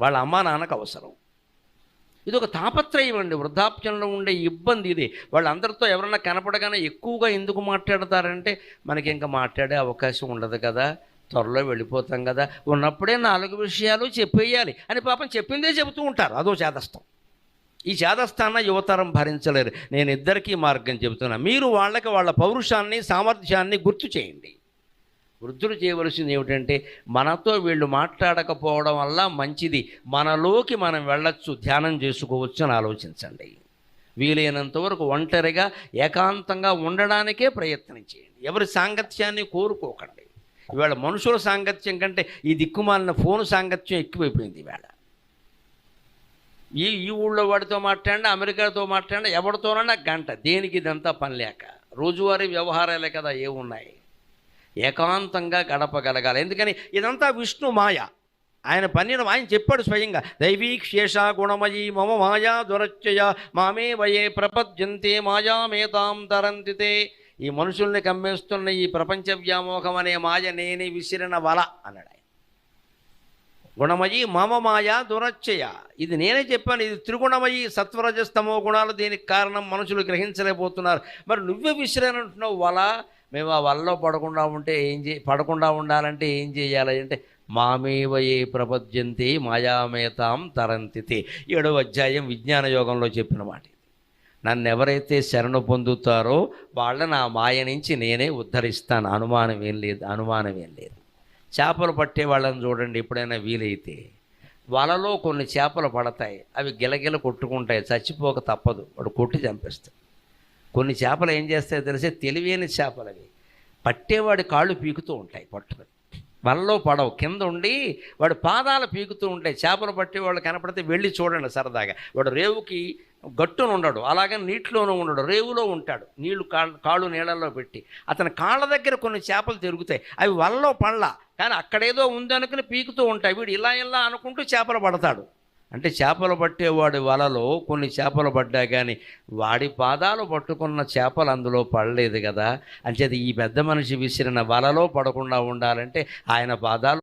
వాళ్ళ అమ్మా నాన్నకు అవసరం. ఇది ఒక తాపత్రయం అండి. వృద్ధాప్యంలో ఉండే ఇబ్బంది ఇది. వాళ్ళందరితో ఎవరన్నా కనపడగానే ఎక్కువగా ఎందుకు మాట్లాడతారంటే మనకి ఇంకా మాట్లాడే అవకాశం ఉండదు కదా. త్వరలో వెళ్ళిపోతాం కదా. ఉన్నప్పుడే నాలుగు విషయాలు చెప్పేయాలి అని పాపం చెప్పిందే చెబుతూ ఉంటారు. అదో చేదస్తం. ఈ చేదస్థాన యువతరం భరించలేరు. నేను ఇద్దరికీ మార్గం చెబుతున్నా. మీరు వాళ్ళకి వాళ్ళ పౌరుషాన్ని సామర్థ్యాన్ని గుర్తు చేయండి. వృద్ధులు చేయవలసింది ఏమిటంటే మనతో వీళ్ళు మాట్లాడకపోవడం వల్ల మంచిది. మనలోకి మనం వెళ్ళొచ్చు ధ్యానం చేసుకోవచ్చు అని ఆలోచించండి. వీలైనంత వరకు ఒంటరిగా ఏకాంతంగా ఉండడానికే ప్రయత్నం చేయండి. ఎవరి సాంగత్యాన్ని కోరుకోకండి. ఇవాళ మనుషుల సాంగత్యం కంటే ఈ దిక్కుమాలిన ఫోన్ సాంగత్యం ఎక్కువైపోయింది ఇవాళ. ఈ ఈ ఊళ్ళో వాడితో మాట్లాడినా అమెరికాతో మాట్లాడినా ఎవరితోనన్నా గంట. దేనికి ఇదంతా పని లేక. రోజువారీ వ్యవహారాలే కదా ఏమున్నాయి ఏకాంతంగా గడపగలగాలి. ఎందుకని? ఇదంతా విష్ణు మాయ. ఆయన పన్నీరు ఆయన చెప్పాడు స్వయంగా దైవీక్షేష గుణమయీ మమ మాయా దురచ్చయ మామే వయే ప్రపద్యంతే మాయామేతాం తరంతితే ఈ మనుషుల్ని కమ్మేస్తున్న ఈ ప్రపంచ వ్యామోహం అనే మాయ నేనే విసిరిన వల అన్నాడు ఆయన. గుణమయి మమ మాయ దురచ్చయ ఇది నేనే చెప్పాను ఇది త్రిగుణమయి సత్వరజస్తమో గుణాలు దీనికి కారణం మనుషులు గ్రహించలేకపోతున్నారు. మరి నువ్వే విసిరానంటున్నావు వల మేము ఆ వలలో పడకుండా ఉంటే ఏం చే పడకుండా ఉండాలంటే ఏం చేయాలి అంటే మామేవయే ప్రపద్యంతి మాయామేతాం తరంతితే. ఏడవ అధ్యాయం విజ్ఞాన యోగంలో చెప్పిన మాట నన్ను ఎవరైతే శరణ పొందుతారో వాళ్ళని ఆ మాయ నుంచి నేనే ఉద్ధరిస్తాను. అనుమానం ఏం లేదు అనుమానం ఏం లేదు. చేపలు పట్టే వాళ్ళని చూడండి ఎప్పుడైనా వీలైతే. వలలో కొన్ని చేపలు పడతాయి అవి గిలగిల కొట్టుకుంటాయి చచ్చిపోక తప్పదు వాడు కొట్టి చంపేస్తాడు. కొన్ని చేపలు ఏం చేస్తాయో తెలిసే తెలివైన చేపలు అవి పట్టేవాడి కాళ్ళు పీకుతూ ఉంటాయి పట్టుకుని వలలో పడవు. కింద ఉండి వాడు పాదాలు పీకుతూ ఉంటాయి. చేపలు పట్టేవాళ్ళు కనపడితే వెళ్ళి చూడండి సరదాగా. వాడు రేవుకి గట్టును ఉండడు. అలాగే నీటిలోనూ ఉండడు. రేవులో ఉంటాడు. నీళ్ళు కాళ్ళు కాళ్ళు నీళ్ళల్లో పెట్టి. అతని కాళ్ళ దగ్గర కొన్ని చేపలు తిరుగుతాయి. అవి వలలో పడలా. కానీ అక్కడేదో ఉందనుకుని పీకుతూ ఉంటాయి. వీడు ఇలా ఇలా అనుకుంటూ చేపలు పడతాడు. అంటే చేపలు పట్టేవాడి వలలో కొన్ని చేపలు పడ్డా కానీ వాడి పాదాలు పట్టుకున్న చేపలు అందులో పడలేదు కదా. అంచేది ఈ పెద్ద మనిషి విసిరిన వలలో పడకుండా ఉండాలంటే ఆయన పాదాలు